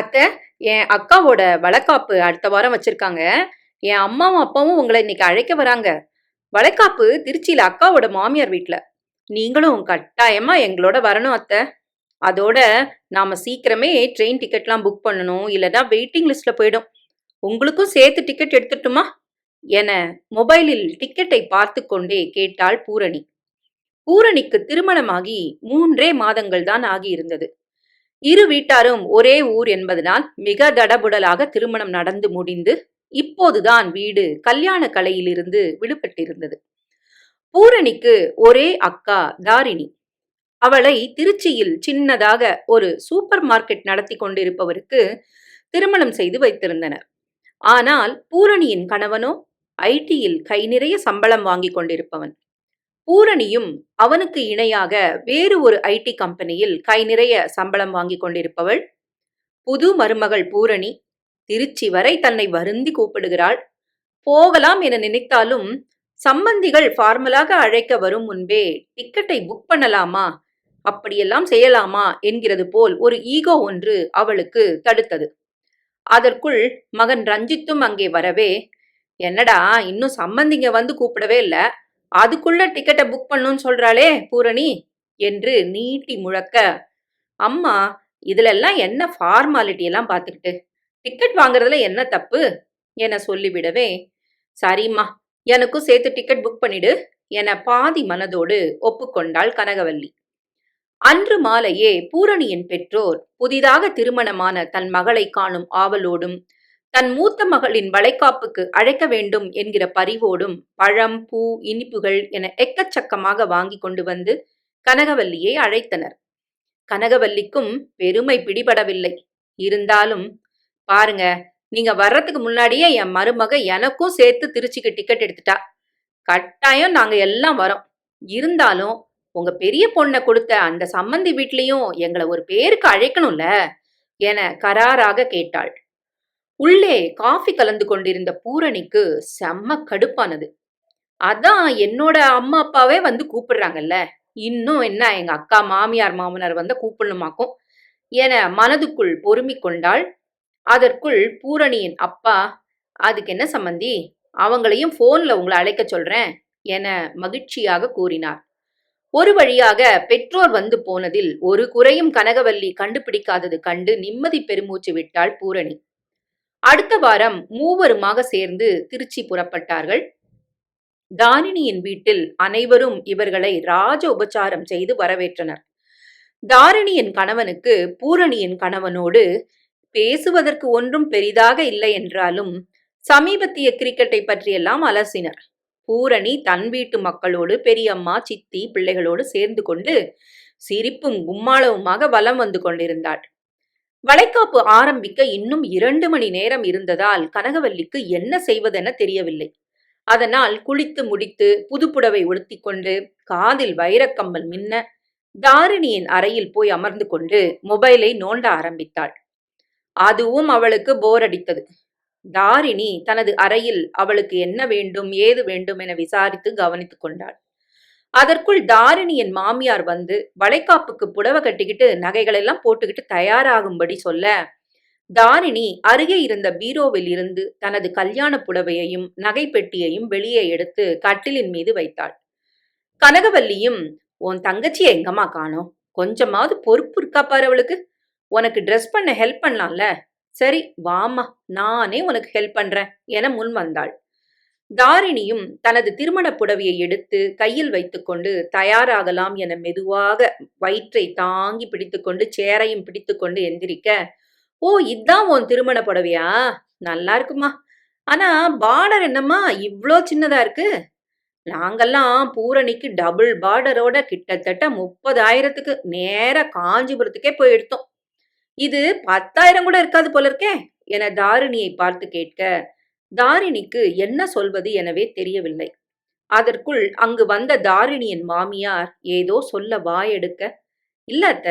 அத்தை என் அக்காவோட வளைக்காப்பு அடுத்த வாரம் வச்சிருக்காங்க. என் அம்மாவும் அப்பாவும் உங்களை இன்னைக்கு அழைக்க வராங்க. வளைக்காப்பு திருச்சியில அக்காவோட மாமியார் வீட்டுல நீங்களும் கட்டாயமா எங்களோட வரணும் அத்தை. அதோட நாம சீக்கிரமே ட்ரெயின் டிக்கெட்லாம் புக் பண்ணணும் இல்லைன்னா வெயிட்டிங் லிஸ்ட்ல போயிடும். உங்களுக்கும் சேர்த்து டிக்கெட் எடுத்துட்டுமா? என மொபைலில் டிக்கெட்டை பார்த்து கொண்டே கேட்டாள் பூரணி. பூரணிக்கு திருமணமாகி மூன்றே மாதங்கள் தான் ஆகியிருந்தது. இரு வீட்டாரும் ஒரே ஊர் என்பதனால் மிக தடபுடலாக திருமணம் நடந்து முடிந்து இப்போதுதான் வீடு கல்யாண கலையிலிருந்து விடுபட்டிருந்தது. பூரணிக்கு ஒரே அக்கா தாரிணி. அவளை திருச்சியில் சின்னதாக ஒரு சூப்பர் மார்க்கெட் நடத்தி கொண்டிருப்பவருக்கு திருமணம் செய்து வைத்திருந்தனர். ஆனால் பூரணியின் கணவனோ ஐடியில் கை நிறைய சம்பளம் வாங்கி கொண்டிருப்பவன். பூரணியும் அவனுக்கு இணையாக வேறு ஒரு ஐடி கம்பெனியில் கை நிறைய சம்பளம் வாங்கி கொண்டிருப்பவள். புது மருமகள் பூரணி திருச்சி வரை தன்னை வருந்தி கூப்பிடுகிறாள். போகலாம் என நினைத்தாலும் சம்பந்திகள் ஃபார்மலாக அழைக்க வரும் முன்பே டிக்கெட்டை புக் பண்ணலாமா? அப்படியெல்லாம் செய்யலாமா? என்கிறது போல் ஒரு ஈகோ ஒன்று அவளுக்கு தடுத்தது. அதற்குள் மகன் ரஞ்சித்தும் அங்கே வரவே என்னடா இன்னும் சம்பந்திங்க வந்து கூப்பிடவே இல்லை. அதுக்குள்ள டிக்கெட்டை புக் பண்ணுன்னு சொல்றாளே பூரணி என்று நீட்டி முழக்க. அம்மா இதுல எல்லாம் என்ன ஃபார்மாலிட்டி எல்லாம் பார்த்துக்கிட்டு? டிக்கெட் வாங்குறதுல என்ன தப்பு? என சொல்லிவிடவே சரிம்மா எனக்கும் சேர்த்து டிக்கெட் புக் பண்ணிடு என பாதி மனதோடு ஒப்புக்கொண்டாள் கனகவல்லி. அன்று மாலையே பூரணியின் பெற்றோர் புதிதாக திருமணமான தன் மகளை காணும் ஆவலோடும் தன் மூத்த மகளின் வளைகாப்புக்கு அழைக்க வேண்டும் என்கிற பரிவோடும் பழம் பூ இனிப்புகள் என எக்கச்சக்கமாக வாங்கி கொண்டு வந்து கனகவல்லியை அழைத்தனர். கனகவல்லிக்கும் பெருமை பிடிபடவில்லை. இருந்தாலும் பாருங்க நீங்க வர்றதுக்கு முன்னாடியே என் மருமக எனக்கும் சேர்த்து திருச்சிக்கு டிக்கெட் எடுத்துட்டா. கட்டாயம் நாங்க எல்லாம் வரோம். இருந்தாலும் உங்க பெரிய பொண்ணை கொடுத்த அந்த சம்மந்தி வீட்லயும் எங்களை ஒரு பேருக்கு அழைக்கணும்ல? என கராராக கேட்டாள். உள்ளே காஃபி கலந்து கொண்டிருந்த பூரணிக்கு செம்ம கடுப்பானது. அதான் என்னோட அம்மா அப்பாவே வந்து கூப்பிடுறாங்கல்ல. இன்னும் என்ன எங்க அக்கா மாமியார் மாமனார் வந்து கூப்பிடணுமாக்கும்? என மனதுக்குள் பொறுமி கொண்டாள். அதற்குள் பூரணியின் அப்பா அதுக்கு என்ன சம்மந்தி அவங்களையும் போன்ல உங்களை அழைக்க சொல்றேன் என மகிழ்ச்சியாக கூறினார். ஒரு வழியாக பெற்றோர் வந்து போனதில் ஒரு குறையும் கனகவல்லி கண்டுபிடிக்காதது கண்டு நிம்மதி பெருமூச்சு விட்டாள் பூரணி. அடுத்த வாரம் மூவருமாக சேர்ந்து திருச்சி புறப்பட்டார்கள். தாரிணியின் வீட்டில் அனைவரும் இவர்களை ராஜ உபச்சாரம் செய்து வரவேற்றனர். தாரிணியின் கணவனுக்கு பூரணியின் கணவனோடு பேசுவதற்கு ஒன்றும் பெரிதாக இல்லை என்றாலும் சமீபத்திய கிரிக்கெட்டை பற்றியெல்லாம் அலசினர். பூரணி தன் வீட்டு மக்களோடு பெரியம்மா சித்தி பிள்ளைகளோடு சேர்ந்து கொண்டு சிரிப்பும் கும்மாளவுமாக வலம் வந்து கொண்டிருந்தாள். வளைக்காப்பு ஆரம்பிக்க இன்னும் இரண்டு மணி நேரம் இருந்ததால் கனகவல்லிக்கு என்ன செய்வதென தெரியவில்லை. அதனால் குளித்து முடித்து புதுப்புடவை உடுத்திக்கொண்டு காதில் வைரக்கம்மல் மின்ன தாரிணியின் அறையில் போய் அமர்ந்து கொண்டு மொபைலை நோண்ட ஆரம்பித்தாள். அதுவும் அவளுக்கு போர் அடித்தது. தாரிணி தனது அறையில் அவளுக்கு என்ன வேண்டும் ஏது வேண்டும் என விசாரித்து கவனித்துக் கொண்டாள். அதற்குள் தாரிணியின் மாமியார் வந்து வளைக்காப்புக்கு புடவை கட்டிக்கிட்டு நகைகளெல்லாம் போட்டுக்கிட்டு தயாராகும்படி சொல்ல தாரிணி அருகே இருந்த பீரோவில் இருந்து தனது கல்யாண புடவையையும் நகை பெட்டியையும் வெளியே எடுத்து கட்டிலின் மீது வைத்தாள். கனகவல்லியும் உன் தங்கச்சியை எங்கம்மா காணோம்? கொஞ்சமாவது பொறுப்பு இருக்கா பாரு அவளுக்கு. உனக்கு ட்ரெஸ் பண்ண ஹெல்ப் பண்ணலாம்ல. சரி வாமா நானே உனக்கு ஹெல்ப் பண்றேன் என முன் வந்தாள். தாரிணியும் தனது திருமண புடவையை எடுத்து கையில் வைத்துக்கொண்டு தயாராகலாம் என மெதுவாக வயிற்றை தாங்கி பிடித்துக்கொண்டு சேரையும் பிடித்துக்கொண்டு எந்திரிக்க ஓ இதான் உன் திருமண புடவையா? நல்லா இருக்குமா? ஆனா பார்டர் என்னம்மா? இவ்வளோ சின்னதா இருக்கு? நாங்கெல்லாம் பூரணிக்கு டபுள் பார்டரோட கிட்டத்தட்ட முப்பதாயிரத்துக்கு நேர காஞ்சிபுரத்துக்கே போய் எடுத்தோம். இது பத்தாயிரம் கூட இருக்காது போல இருக்கே என தாரிணியை பார்த்து கேட்க தாரிணிக்கு என்ன சொல்வது எனவே தெரியவில்லை. அதற்குள் அங்கு வந்த தாரிணியின் மாமியார் ஏதோ சொல்ல வாயெடுக்க இல்லாத்த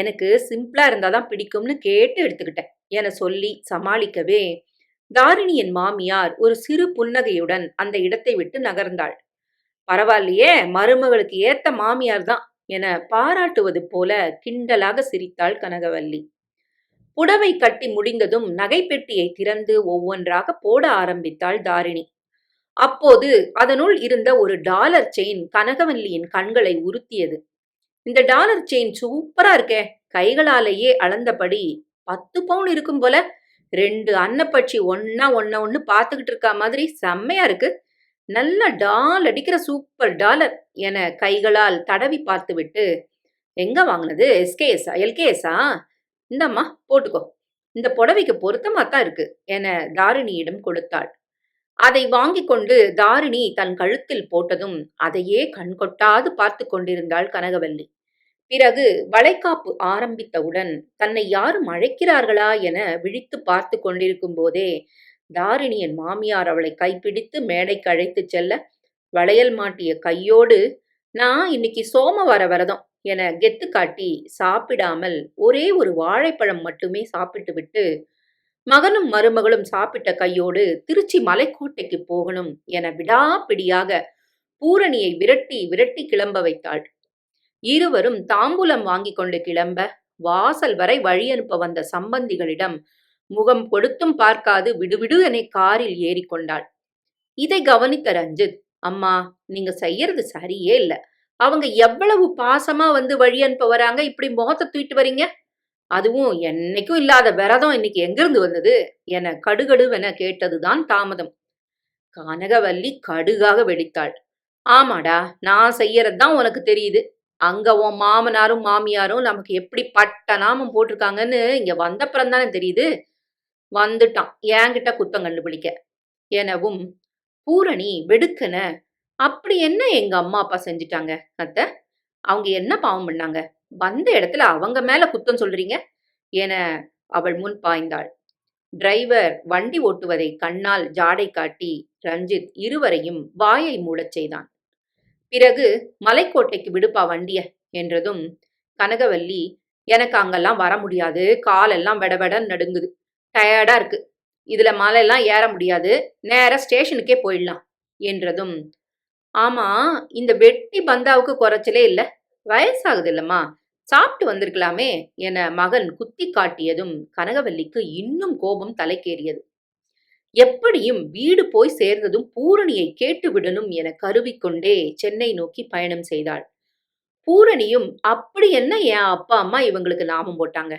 எனக்கு சிம்பிளா இருந்தாதான் பிடிக்கும்னு கேட்டு எடுத்துக்கிட்டேன் என சொல்லி சமாளிக்கவே தாரிணியின் மாமியார் ஒரு சிறு புன்னகையுடன் அந்த இடத்தை விட்டு நகர்ந்தாள். பரவாயில்லையே மருமகளுக்கு ஏத்த மாமியார் தான் என பாராட்டுவது போல கிண்டலாக சிரித்தாள் கனகவல்லி. புடவை கட்டி முடிந்ததும் நகைப்பெட்டியை திறந்து ஒவ்வொன்றாக போட ஆரம்பித்தாள் தாரிணி. அப்போது அதனுள் இருந்த ஒரு டாலர் செயின் கனகவல்லியின் கண்களை உறுத்தியது. இந்த டாலர் செயின் சூப்பரா இருக்கே. கைகளாலேயே அளந்தபடி பத்து பவுன் இருக்கும் போல. ரெண்டு அன்னப்பட்சி ஒன்னா ஒன்ன ஒன்னு பார்த்துக்கிட்டு இருக்கா மாதிரி செம்மையா இருக்கு. நல்ல டால் அடிக்கிற சூப்பர் டாலர் என கைகளால் தடவி பார்த்துவிட்டு எங்க வாங்கினது? எஸ்கேஎஸ்ஆ எல்கேஎஸ்ஆ இந்தம்மா போட்டுக்கோ. இந்த புடவைக்கு பொருத்தமா தான் இருக்கு என தாரிணியிடம் கொடுத்தாள். அதை வாங்கி கொண்டு தாரிணி தன் கழுத்தில் போட்டதும் அதையே கண்கொட்டாது பார்த்து கொண்டிருந்தாள் கனகவல்லி. பிறகு வளைகாப்பு ஆரம்பித்தவுடன் தன்னை யாரும் அழைக்கிறார்களா என விழித்து பார்த்து கொண்டிருக்கும் போதே தாரிணியின் மாமியார் அவளை கைப்பிடித்து மேடைக்கு அழைத்துச் செல்ல வளையல் மாட்டிய கையோடு நான் இன்னைக்கு சோமவார வரதம் என கெத்து காட்டி சாப்பிடாமல் ஒரே ஒரு வாழைப்பழம் மட்டுமே சாப்பிட்டு விட்டு மகனும் மருமகளும் சாப்பிட்ட கையோடு திருச்சி மலைக்கோட்டைக்கு போகணும் என விடாப்பிடியாக பூரணியை விரட்டி விரட்டி கிளம்ப வைத்தாள். இருவரும் தாம்பூலம் வாங்கி கொண்டு கிளம்ப வாசல் வரை வழியனுப்ப வந்த சம்பந்திகளிடம் முகம் கொடுத்தும் பார்க்காது விடுவிடு என காரில் ஏறிக்கொண்டாள் இதை கவனித்த ரஞ்சித் அம்மா நீங்க செய்யறது சரியே இல்லை. அவங்க எவ்வளவு பாசமா வந்து வழி அனுப்ப வராங்க இப்படி முகத்தை தூக்கிட்டு வரீங்க அதுவும் என்னைக்கும் இல்லாத விரதம் இன்னைக்கு எங்கிருந்து வந்தது? என கடுகடுவென கேட்டதுதான் தாமதம். கனகவல்லி கடுகாக வெடித்தாள். ஆமாடா நான் செய்யறதுதான் உனக்கு தெரியுது. அங்க உன் மாமனாரும் மாமியாரும் நமக்கு எப்படி பட்ட நாமம் போட்டிருக்காங்கன்னு இங்க வந்தப்புறம் தானே தெரியுது. வந்துட்டான். என்கிட்ட குத்தம் கண்டுபிடிக்க எனவும் பூரணி வெடுக்கன அப்படி என்ன எங்க அம்மா அப்பா செஞ்சிட்டாங்க? அத்த அவங்க என்ன பாவம் பண்ணாங்க? வந்த இடத்துல அவங்க மேல குத்தம் சொல்றீங்க? என அவள் முன் பாய்ந்தாள். டிரைவர் வண்டி ஓட்டுவதை கண்ணால் ஜாடை காட்டி ரஞ்சித் இருவரையும் வாயை மூடச் செய்தான். பிறகு மலைக்கோட்டைக்கு விடுப்பா வண்டிய? என்றதும் கனகவல்லி எனக்கு அங்கெல்லாம் வர முடியாது. காலெல்லாம் வெடவெடன்னு நடுங்குது. டயர்டா இருக்கு. இதுல மலையெல்லாம் ஏற முடியாது. நேர ஸ்டேஷனுக்கே போயிடலாம். என்றதும் ஆமா இந்த வெட்டி பந்தாவுக்கு குறைச்சலே இல்ல. வயசாகுது இல்லம்மா சாப்பிட்டு வந்திருக்கலாமே என மகன் குத்தி காட்டியதும் கனகவல்லிக்கு இன்னும் கோபம் தலைக்கேறியது. எப்படியும் வீடு போய் சேர்ந்ததும் பூரணியை கேட்டு விடணும் என கருவிக்கொண்டே சென்னை நோக்கி பயணம் செய்தாள். பூரணியும் அப்படி என்ன என் அப்பா அம்மா இவங்களுக்கு லாபம் போட்டாங்க?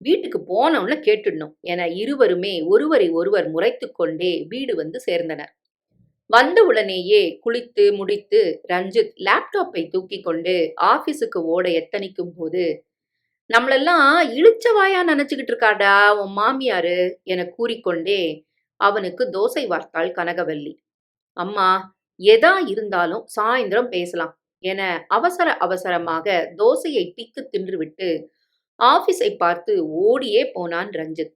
வீட்டுக்கு போனவுடனே கேட்டுடணும் என இருவருமே ஒருவரை ஒருவர் முறைத்து கொண்டே வீடு வந்து சேர்ந்தனர். வந்த உடனேயே குளித்து முடித்து ரஞ்சித் லேப்டாப்பை தூக்கி கொண்டு ஆபீஸுக்கு ஓட எத்தனிக்கும் போது நம்மளெல்லாம் இழிச்ச வாயா நினைச்சுக்கிட்டு இருக்காடா உன் மாமியாரு? என கூறிக்கொண்டே அவனுக்கு தோசை வார்த்தாள் கனகவல்லி. அம்மா எதா இருந்தாலும் சாயந்தரம் பேசலாம் என அவசர அவசரமாக தோசையை பிக்கு தின்றுவிட்டு ஆபீஸை பார்த்து ஓடியே போனான் ரஞ்சித்.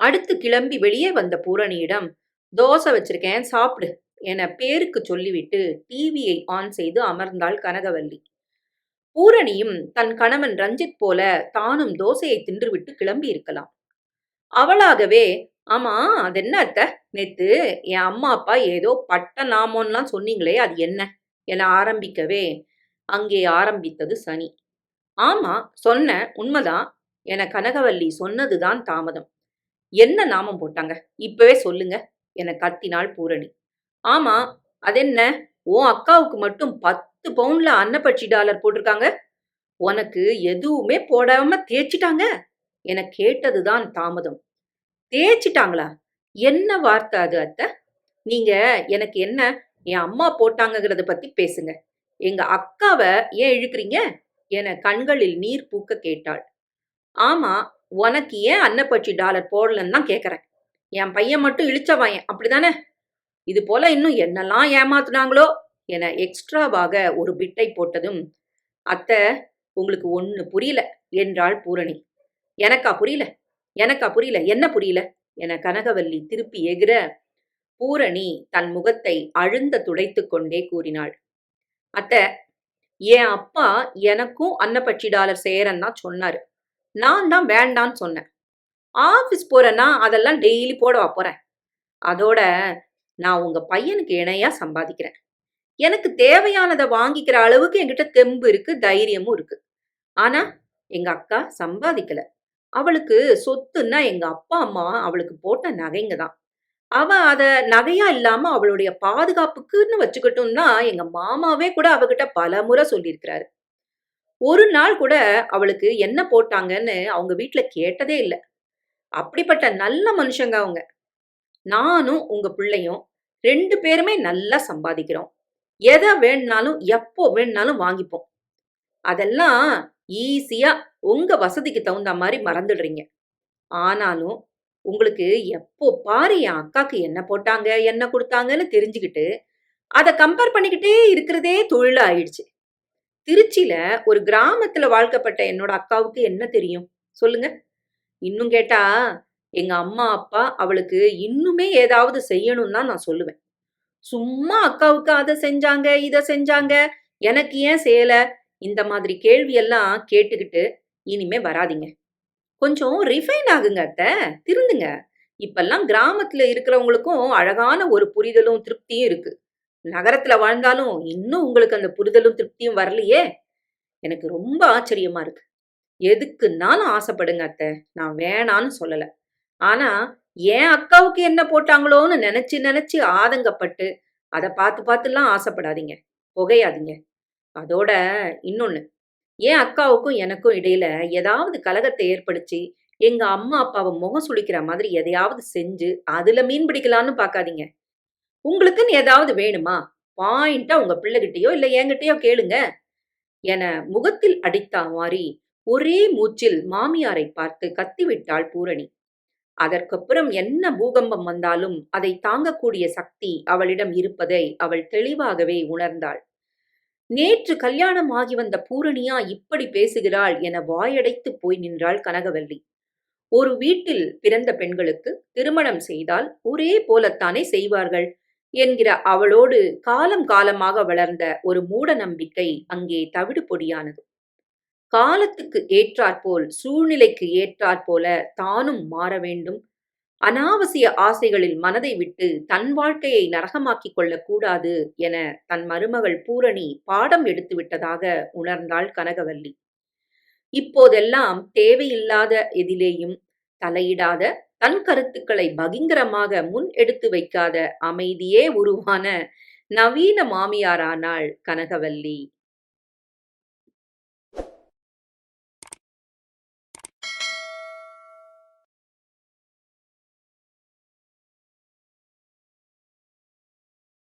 அடுத்து கிளம்பி வெளியே வந்த பூரணியிடம் தோசை வச்சிருக்கேன் சாப்பிடு என பேருக்கு சொல்லிவிட்டு டிவியை ஆன் செய்து அமர்ந்தாள் கனகவல்லி. பூரணியும் தன் கணவன் ரஞ்சித் போல தானும் தோசையை தின்றுவிட்டு கிளம்பி இருக்கலாம். அவளாகவே ஆமா அது என்ன அத்த? நேத்து என் அம்மா அப்பா ஏதோ பட்ட நாமோன்லாம் சொன்னீங்களே அது என்ன? என ஆரம்பிக்கவே அங்கே ஆரம்பித்தது சனி. ஆமா சொன்ன உண்மைதான் என கனகவல்லி சொன்னதுதான் தாமதம். என்ன நாமம் போட்டாங்க? இப்பவே சொல்லுங்க. என கத்தினாள் பூரணி. ஆமா அதென்ன? உன் அக்காவுக்கு மட்டும் பத்து பவுன்ல அன்னப்பட்சி டாலர் போட்டிருக்காங்க. உனக்கு எதுவுமே போடாம தேய்ச்சிட்டாங்க. என கேட்டதுதான் தாமதம். தேய்ச்சிட்டாங்களா? என்ன வார்த்தை அது அத்தை? நீங்க எனக்கு என்ன என் அம்மா போட்டாங்கங்கிறத பத்தி பேசுங்க. எங்க அக்காவை ஏன் இழுக்கிறீங்க? என கண்களில் நீர் பூக்க கேட்டாள். ஆமா உனக்கு ஏன் அன்னப்பட்சி டாலர் போடலன்னு தான் கேக்குறேன். என் பையன் மட்டும் இழிச்ச இழிச்சவாயன். அப்படிதானே இது போல இன்னும் என்னெல்லாம் ஏமாத்துனாங்களோ? என எக்ஸ்ட்ராவாக ஒரு பிட்டை போட்டதும் அத்தை உங்களுக்கு ஒன்று புரியல என்றாள் பூரணி. எனக்கா புரியல? எனக்கா புரியல? என்ன புரியல? என கனகவல்லி திருப்பி எகிற பூரணி தன் முகத்தை அழுந்த துடைத்து கொண்டே கூறினாள். அத்த என் அப்பா எனக்கும் அன்னப்பட்சி டாலர் சேரன் தான் சொன்னாரு. நான் தான் வேண்டான்னு சொன்னேன். ஆஃபீஸ் போறேன்னா அதெல்லாம் டெய்லி போடவா போறேன். அதோட நான் உங்க பையனுக்கு இணையா சம்பாதிக்கிறேன். எனக்கு தேவையானதை வாங்கிக்கிற அளவுக்கு என்கிட்ட தெம்பு இருக்கு தைரியமும் இருக்கு. ஆனா எங்க அக்கா சம்பாதிக்கல. அவளுக்கு சொத்துன்னா எங்க அப்பா அம்மா அவளுக்கு போட்ட நகைங்க தான். அவ அத நகையா இல்லாம அவளுடைய பாதுகாப்புக்குன்னு வச்சுக்கிட்டோம்னா எங்க மாமாவே கூட அவகிட்ட பல முறை சொல்லியிருக்கிறாரு. ஒரு நாள் கூட அவளுக்கு என்ன போட்டாங்கன்னு அவங்க வீட்டில் கேட்டதே இல்லை. அப்படிப்பட்ட நல்ல மனுஷங்க அவங்க. நானும் உங்க பிள்ளையும் ரெண்டு பேருமே நல்லா சம்பாதிக்கிறோம். எதை வேணும்னாலும் எப்போ வேணாலும் வாங்கிப்போம். அதெல்லாம் ஈஸியா உங்க வசதிக்கு தகுந்த மாதிரி மறந்துடுறீங்க. ஆனாலும் உங்களுக்கு எப்போ பாரு என் அக்காக்கு என்ன போட்டாங்க என்ன கொடுத்தாங்கன்னு தெரிஞ்சுக்கிட்டு அதை கம்பேர் பண்ணிக்கிட்டே இருக்கிறதே தொழில் ஆயிடுச்சு. திருச்சியில ஒரு கிராமத்துல வாழ்க்கப்பட்ட என்னோட அக்காவுக்கு என்ன தெரியும்? சொல்லுங்க. இன்னும் கேட்டா எங்க அம்மா அப்பா அவளுக்கு இன்னுமே ஏதாவது செய்யணும்னு தான் நான் சொல்லுவேன். சும்மா அக்காவுக்கு அதை செஞ்சாங்க இதை செஞ்சாங்க எனக்கு ஏன் செய்யல? இந்த மாதிரி கேள்வியெல்லாம் கேட்டுக்கிட்டு இனிமே வராதீங்க. கொஞ்சம் ரிஃபைன் ஆகுங்க அத்தை திருந்துங்க. இப்பெல்லாம் கிராமத்துல இருக்கிறவங்களுக்கும் அழகான ஒரு புரிதலும் திருப்தியும் இருக்கு. நகரத்துல வாழ்ந்தாலும் இன்னும் உங்களுக்கு அந்த புரிதலும் திருப்தியும் வரலையே? எனக்கு ரொம்ப ஆச்சரியமா இருக்கு. எதுக்குன்னாலும் ஆசைப்படுங்க அத்தை. நான் வேணான்னு சொல்லல. ஆனா என் அக்காவுக்கு என்ன போட்டாங்களோன்னு நினைச்சு நினைச்சு ஆதங்கப்பட்டு அதை பார்த்து பார்த்துலாம் ஆசைப்படாதீங்க. புகையாதீங்க. அதோட இன்னொன்னு என் அக்காவுக்கும் எனக்கும் இடையில ஏதாவது கலகத்தை ஏற்படுத்தி எங்க அம்மா அப்பாவை முகம் சுளிக்கிற மாதிரி எதையாவது செஞ்சு அதுல மீன் பிடிக்கலான்னு பார்க்காதீங்க. உங்களுக்குன்னு ஏதாவது வேணுமா? பாயிண்டா உங்க பிள்ளைகிட்டயோ இல்ல என்கிட்டயோ கேளுங்க. என முகத்தில் அடித்தா மாதிரி ஒரே மூச்சில் மாமியாரை பார்த்து கத்திவிட்டாள் பூரணி. அதற்கப்புறம் என்ன பூகம்பம் வந்தாலும் அதை தாங்கக்கூடிய சக்தி அவளிடம் இருப்பதை அவள் தெளிவாகவே உணர்ந்தாள். நேற்று கல்யாணம் ஆகி வந்த பூரணியா இப்படி பேசுகிறாள் என வாயடைத்து போய் நின்றாள் கனகவல்லி. ஒரு வீட்டில் பிறந்த பெண்களுக்கு திருமணம் செய்தால் ஒரே போலத்தானே செய்வார்கள் என்கிற அவளோடு காலம் காலமாக வளர்ந்த ஒரு மூட நம்பிக்கை அங்கே தவிடு பொடியானது காலத்துக்கு ஏற்றாற்போல் சூழ்நிலைக்கு ஏற்றாற்போல தானும் மாற வேண்டும். அனாவசிய ஆசைகளில் மனதை விட்டு தன் வாழ்க்கையை நரகமாக்கிக் கொள்ளக்கூடாது என தன் மருமகள் பூரணி பாடம் எடுத்து விட்டதாக உணர்ந்தாள் கனகவல்லி. இப்போதெல்லாம் தேவையில்லாத எதிலேயும் தலையிடாத தன் கருத்துக்களை பகிங்கரமாக முன் எடுத்து வைக்காத அமைதியே உருவான நவீன மாமியாரானாள் கனகவல்லி.